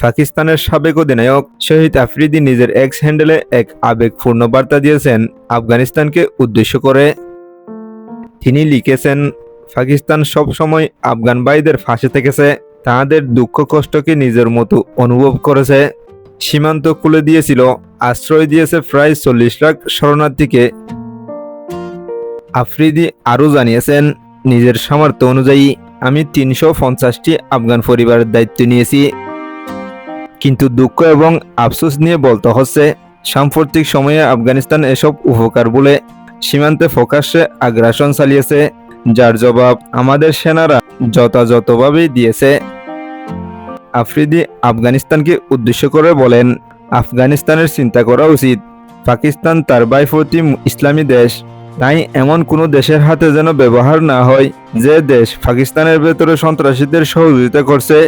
পাকিস্তানের সাবেক অধিনায়ক শহীদ আফ্রিদি নিজের এক্স হ্যান্ডেলে এক আবেগপূর্ণ বার্তা দিয়েছেন আফগানিস্তানকে উদ্দেশ্য করে। তিনি লিখেছেন, পাকিস্তান সব সময় আফগান ভাইদের ফাঁসে থেকেছে। তাদের দুঃখ কষ্টকে নিজের মতো অনুভব করেছে। সীমান্ত খুলে দিয়েছিল, আশ্রয় দিয়েছে প্রায় চল্লিশ লাখ শরণার্থীকে। আফ্রিদি আরও জানিয়েছেন, নিজের সামর্থ্য অনুযায়ী আমি তিনশো পঞ্চাশটি আফগান পরিবারের দায়িত্ব নিয়েছি। কিন্তু দুঃখ এবং আফসোস নিয়ে বলতে হচ্ছে, সাম্প্রতিক সময়ে আফগানিস্তান এসব উপকার বলে সীমান্তে ফোকাসে আগ্রাসন চালিয়েছে, যার জবাব আমাদের সেনারা যথাযথভাবেই দিয়েছে। আফ্রিদি আফগানিস্তানকে উদ্দেশ্য করে বলেন, আফগানিস্তানের চিন্তা করা উচিত। পাকিস্তান তার বাইফতি ইসলামী দেশ। তাই এমন কোনো দেশের হাতে যেন ব্যবহার না হয়, যে দেশ পাকিস্তানের ভেতরে সন্ত্রাসীদের সহযোগিতা করছে।